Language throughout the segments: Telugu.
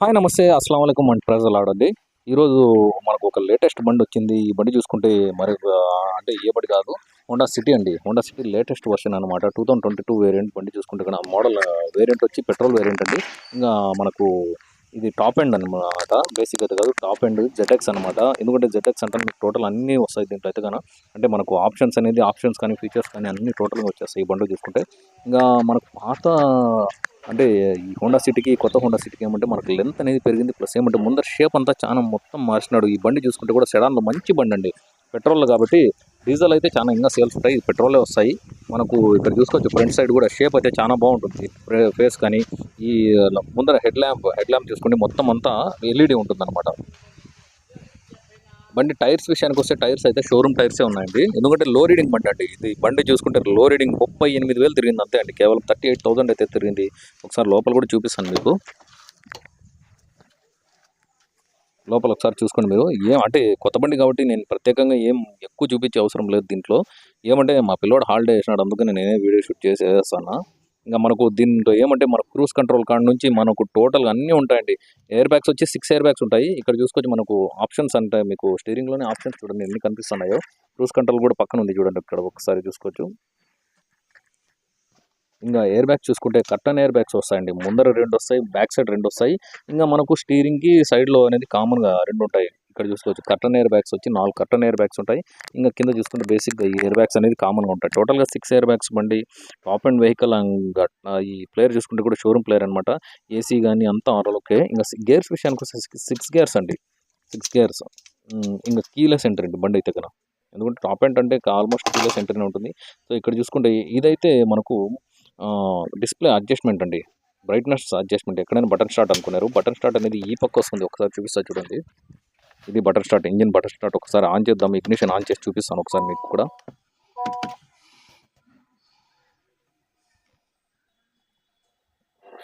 హాయ్ నమస్తే అస్సలం అయికం మన ప్రజలు ఆడండి ఈరోజు మనకు ఒక లేటెస్ట్ బండి వచ్చింది. ఈ బండి చూసుకుంటే మరి అంటే ఏ బండి కాదు హోండా సిటీ అండి. హోండా సిటీ లేటెస్ట్ వర్షన్ అనమాట two thousand twenty two variant బండి చూసుకుంటే ఇక్కడ మోడల్ వేరియంట్ వచ్చి పెట్రోల్ వేరియంట్ అండి. ఇంకా మనకు ఇది టాప్ ఎండ్ అనమాట బేసిక్ అయితే కాదు టాప్ ఎండ్ జెటెక్స్ అనమాట ఎందుకంటే జెటెక్స్ అంటే మీకు టోటల్ అన్నీ వస్తాయి దీంట్లో అయితే కానీ అంటే మనకు ఆప్షన్స్ అనేది ఆప్షన్స్ కానీ ఫీచర్స్ కానీ అన్ని టోటల్గా వచ్చేస్తాయి ఈ బండి చూసుకుంటే. ఇంకా మనకు పాత అంటే ఈ హోండా సిటీకి కొత్త హోండా సిటీకి ఏమంటే మనకు లెంత్ అనేది పెరిగింది. ప్లస్ ఏమంటే ముందర షేప్ అంతా చాలా మొత్తం మార్చినాడు ఈ బండి చూసుకుంటే కూడా సెడాన్లో మంచి బండి అండి. పెట్రోల్ కాబట్టి డీజిల్ అయితే చాలా ఇంకా సేల్స్ ఉంటాయి. పెట్రోలే వస్తాయి. మనకు ఇక్కడ చూసుకోవచ్చు ఫ్రంట్ సైడ్ కూడా షేప్ అయితే చాలా బాగుంటుంది. ఫేస్ కానీ ఈ ముందర హెడ్ ల్యాంప్ హెడ్ ల్యాంప్ చూసుకుంటే మొత్తం అంతా ఎల్ఈడి ఉంటుంది అనమాట బండి టైర్స్ విషయానికి వస్తే టైర్స్ అయితే షోరూమ్ టైర్సే ఉన్నాయండి. ఎందుకంటే లో రీడింగ్ బండి అండి. ఇది బండి చూసుకుంటే లో రీడింగ్ ముప్పై ఎనిమిది వేలు తిరిగింది అంతే అండి. కేవలం థర్టీ ఎయిట్ థౌసండ్ అయితే తిరిగింది. ఒకసారి లోపల కూడా చూపిస్తాను మీకు. లోపల ఒకసారి చూసుకోండి మీరు. ఏం అంటే కొత్త బండి కాబట్టి నేను ప్రత్యేకంగా ఏం ఎక్కువ చూపించే అవసరం లేదు దీంట్లో. ఏమంటే మా పిల్లోడు హాలిడే వేసినాడు అందుకని నేనే వీడియో షూట్ చేసి వేస్తాను ఇంకా మనకు దీంట్లో ఏమంటే మన క్రూజ్ కంట్రోల్ కాడ నుంచి మనకు టోటల్గా అన్నీ ఉంటాయండి. ఎయిర్ బ్యాగ్స్ వచ్చి సిక్స్ ఎయిర్ బ్యాగ్స్ ఉంటాయి. ఇక్కడ చూసుకొచ్చి మనకు ఆప్షన్స్ అంటే మీకు స్టీరింగ్లోనే ఆప్షన్స్ చూడండి ఎన్ని కనిపిస్తున్నాయో. క్రూజ్ కంట్రోల్ కూడా పక్కన ఉంది చూడండి ఇక్కడ ఒకసారి చూసుకోవచ్చు. ఇంకా ఎయిర్ బ్యాగ్స్ చూసుకుంటే కట్టన్ ఎయిర్ బ్యాగ్స్ వస్తాయండి. ముందర రెండు వస్తాయి బ్యాక్ సైడ్ రెండు వస్తాయి. ఇంకా మనకు స్టీరింగ్కి సైడ్లో అనేది కామన్గా రెండు ఉంటాయి. ఇక్కడ చూసుకోవచ్చు. కర్టన్ ఎయిర్ బ్యాగ్స్ వచ్చి నాలుగు కర్టన్ ఎయిర్ బ్యాగ్స్ ఉంటాయి. ఇంకా కింద చూసుకుంటే బేసిక్గా ఈ ఎయిర్ బ్యాగ్స్ అనేది కామన్గా ఉంటాయి. టోటల్గా సిక్స్ ఎయిర్ బ్యాగ్స్ బండి టాప్ అండ్ వెహికల్ ఈ ప్లేయర్ చూసుకుంటే కూడా షోరూమ్ ప్లేయర్ అనమాట ఏసీ కానీ అంతా ఆర్డర్ ఓకే ఇంకా గేర్స్ విషయానికి వస్తే సిక్స్ గేర్స్ అండి. సిక్స్ గేర్స్ ఇంకా కీలెస్ ఎంటర్ అండి బండి అయితే కన్నా ఎందుకంటే టాప్ ఎంట్ అంటే ఆల్మోస్ట్ కీలెస్ ఎంటర్నే ఉంటుంది. సో ఇక్కడ చూసుకుంటే ఇదైతే మనకు డిస్ప్లే అడ్జస్ట్మెంట్ అండి. బ్రైట్నెస్ అడ్జస్ట్మెంట్ ఎక్కడైనా బటన్ స్టార్ట్ అనుకున్నారు. బటన్ స్టార్ట్ అనేది ఈ పక్క వస్తుంది. ఒకసారి చూపిస్తా చూడండి. ఇది button start engine button start. ఒకసారి ఆన్ చేద్దాం ఇగ్నిషన్ ఆన్ చేసి చూపిస్తాను ఒకసారి మీకు కూడా.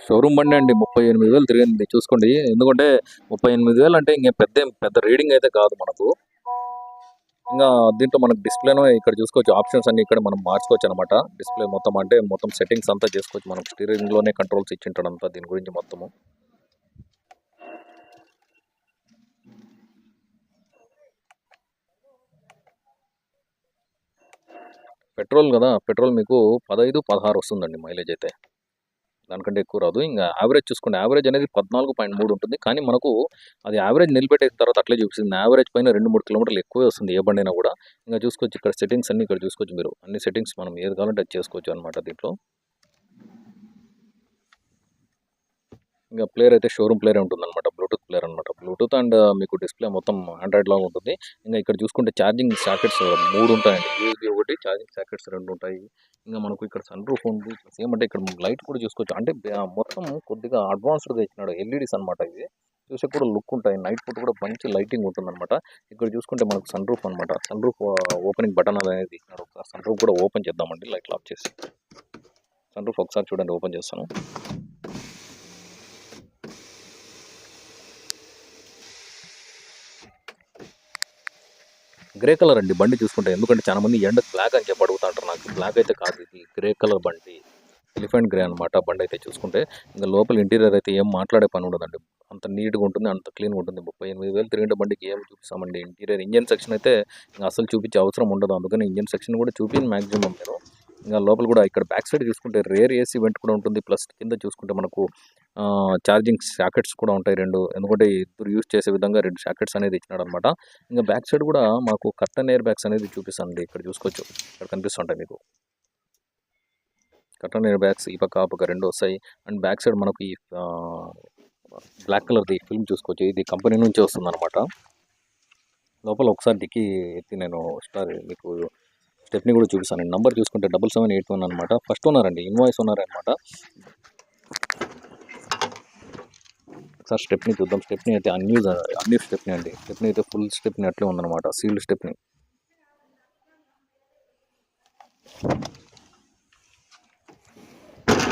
షోరూమ్ బండి అండి ముప్పై ఎనిమిది వేలు తిరిగింది. చూసుకోండి ఎందుకంటే ముప్పై ఎనిమిది వేలు అంటే ఇంకేం పెద్ద పెద్ద రీడింగ్ అయితే కాదు మనకు. ఇంకా దీంట్లో మనకు డిస్ప్లేను ఇక్కడ చూసుకోవచ్చు. ఆప్షన్స్ అన్ని ఇక్కడ మనం మార్చుకోవచ్చు అనమాట డిస్ప్లే మొత్తం అంటే మొత్తం సెట్టింగ్స్ అంతా చేసుకోవచ్చు. మనం స్టీరింగ్లోనే కంట్రోల్స్ ఇచ్చింటాడు అంతా దీని గురించి మొత్తము. పెట్రోల్ కదా పెట్రోల్ మీకు పదహైదు పదహారు వస్తుందండి మైలేజ్ అయితే. దానికంటే ఎక్కువ రాదు. ఇంకా యావరేజ్ చూసుకోండి. యావరేజ్ అనేది పద్నాలుగు పాయింట్ మూడు ఉంటుంది. కానీ మనకు అది యావరేజ్ నిలబెట్టిన తర్వాత అట్లే చూపిస్తుంది. యావరేజ్ పైన రెండు మూడు కిలోమీటర్లు ఎక్కువే వస్తుంది ఏ బండి అయినా కూడా. ఇంకా చూసుకోవచ్చు ఇక్కడ సెట్టింగ్స్ అన్నీ ఇక్కడ చూసుకోవచ్చు మీరు. అన్ని సెట్టింగ్స్ మనం ఏది కావాలంటే అది చేసుకోవచ్చు అనమాట దీంట్లో. ఇంకా ప్లేయర్ అయితే షోరూమ్ ప్లేయర్ ఉంటుంది అనమాట బ్లూటూత్ ప్లేయర్ అనమాట బ్లూటూత్ అండ్ మీకు డిస్ప్లే మొత్తం ఆండ్రాయిడ్ లాగా ఉంటుంది. ఇంకా ఇక్కడ చూసుకుంటే ఛార్జింగ్ సాకెట్స్ మూడు ఉంటాయండి యూఎస్బీ ఒకటి ఛార్జింగ్ సాకెట్స్ రెండు ఉంటాయి ఇంకా మనకు ఇక్కడ సన్ రూఫ్ ఉంది. ప్లస్ ఏమంటే ఇక్కడ లైట్ కూడా చూసుకోవచ్చు. అంటే మొత్తం కొద్దిగా అడ్వాన్స్డ్గా ఇచ్చినాడు ఎల్ఈడీస్ అనమాట ఇది చూసే కూడా లుక్ ఉంటాయి. నైట్ పూట కూడా మంచి లైటింగ్ ఉంటుంది అనమాట ఇక్కడ చూసుకుంటే మనకు సన్ రూఫ్ అనమాట సన్ రూఫ్ ఓపెనింగ్ బటన్ అనేది ఇచ్చినాడు ఒకసారి. సన్ రూఫ్ కూడా ఓపెన్ చేద్దామండి. లైట్లు ఆఫ్ చేసి. సన్ రూఫ్ ఒకసారి చూడండి ఓపెన్ చేస్తాను. గ్రే కలర్ అండి బండి చూసుకుంటే. ఎందుకంటే చాలా మంది ఎండ బ్లాక్ అని చెప్పి అడుగుతా నాకు బ్లాక్ అయితే కాదు ఇది గ్రే కలర్ బండి. ఎలిఫెంట్ గ్రే అనమాట బండి అయితే చూసుకుంటే. ఇంకా లోపల ఇంటీరియర్ అయితే ఏం మాట్లాడే పని ఉండదండి. అంత నీట్గా ఉంటుంది అంత క్లీన్గా ఉంటుంది. ముప్పై ఎనిమిది వేలు తిరిగిన బండికి ఏం చూపిస్తామండి. ఇంటీరియర్ ఇంజన్ సెక్షన్ అయితే ఇంకా అసలు చూపించే అవసరం ఉండదు. అందుకని ఇంజన్ సెక్షన్ కూడా చూపించి మ్యాక్సిమం నేను. ఇంకా లోపల కూడా ఇక్కడ బ్యాక్ సైడ్ చూసుకుంటే రేర్ ఏసీ వెంట్ కూడా ఉంటుంది. ప్లస్ కింద చూసుకుంటే మనకు ఛార్జింగ్ సాకెట్స్ కూడా ఉంటాయి రెండు. ఎందుకంటే ఇద్దరు యూజ్ చేసే విధంగా రెండు సాకెట్స్ అనేది ఇచ్చినాడు అనమాట ఇంకా బ్యాక్ సైడ్ కూడా మాకు కట్టన్ ఎయిర్ బ్యాగ్స్ అనేది చూపిస్తానండి. ఇక్కడ చూసుకోవచ్చు. ఇక్కడ కనిపిస్తుంటాయి మీకు. కట్టన్ ఎయిర్ బ్యాగ్స్ ఈ పక్క ఆ పక్క రెండు వస్తాయి. అండ్ బ్యాక్ సైడ్ మనకు ఈ బ్లాక్ కలర్ది ఫిల్మ్ చూసుకోవచ్చు. ఇది కంపెనీ నుంచి వస్తుంది అనమాట లోపల ఒకసారి డిక్కీ ఎత్తి నేను స్టార్ మీకు స్టెప్ని కూడా చూపిస్తాను. నంబర్ చూసుకుంటే డబల్ సెవెన్ ఎయిట్ వన్ అనమాట. ఫస్ట్ ఉన్నారండి. ఇన్వాయిస్ ఉన్నారనమాట అనమాట ఒకసారి స్టెప్ని చూద్దాం. స్టెప్ని అయితే అన్యూజ్ అన్యూ స్టెప్ని అండి. స్టెప్ని అయితే ఫుల్ స్టెప్ని అట్లే ఉందన్నమాట. Sealed stepney.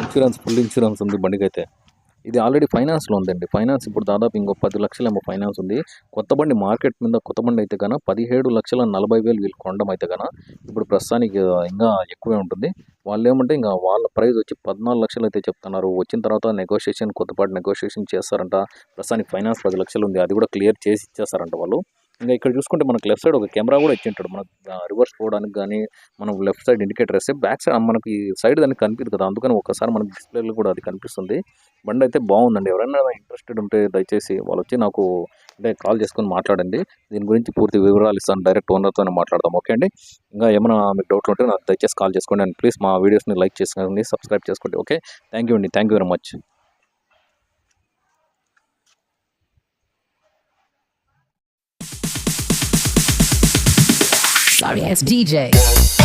Insurance full insurance ఉంది బండికి అయితే ఇది ఆల్రెడీ ఫైనాన్స్లో ఉందండి ఫైనాన్స్ ఇప్పుడు దాదాపు ఇంకో పది లక్షలేమో ఫైనాన్స్ ఉంది. కొత్త బండి మార్కెట్ మీద కొత్త బండి అయితే కన్నా పదిహేడు లక్షల నలభై వేలు వీళ్ళు కొనడం అయితే కన్నా ఇప్పుడు ప్రస్తుతానికి ఇంకా ఎక్కువే ఉంటుంది. వాళ్ళు ఏమంటే ఇంకా వాళ్ళ ప్రైస్ వచ్చి పద్నాలుగు లక్షలు అయితే చెప్తున్నారు. వచ్చిన తర్వాత నెగోషియేషన్ కొత్తపాటి నెగోషియేషన్ చేస్తారంట. ప్రస్తుతానికి ఫైనాన్స్ పది లక్షలు ఉంది. అది కూడా క్లియర్ చేసి ఇచ్చేస్తారంట వాళ్ళు. ఇంకా ఇక్కడ చూసుకుంటే మనకు లెఫ్ట్ సైడ్ ఒక కెమెరా కూడా ఇచ్చింటాడు. మనకు రివర్స్ పోవడానికి కానీ మనం లెఫ్ట్ సైడ్ ఇండికేటర్ వేస్తే బ్యాక్ సైడ్ మనకి సైడ్ దానికి కనిపిదు కదా అందుకని ఒకసారి మనకి డిస్ప్లేలో కూడా అది కనిపిస్తుంది. బండి అయితే బాగుందండి. ఎవరైనా ఇంట్రెస్టెడ్ ఉంటే దయచేసి వాళ్ళు వచ్చి నాకు అంటే కాల్ చేసుకొని మాట్లాడండి. దీని గురించి పూర్తి వివరాలు ఇస్తాను. డైరెక్ట్ ఓనర్తోనే మాట్లాడదాం. ఓకే అండి? ఇంకా ఏమైనా మీకు డౌట్లు ఉంటే నాకు దయచేసి కాల్ చేసుకోండి. అండ్ ప్లీజ్ మా వీడియోస్ని లైక్ చేసుకోండి సబ్స్క్రైబ్ చేసుకోండి. ఓకే థ్యాంక్ యూ అండి. Thank you very much it's DJ.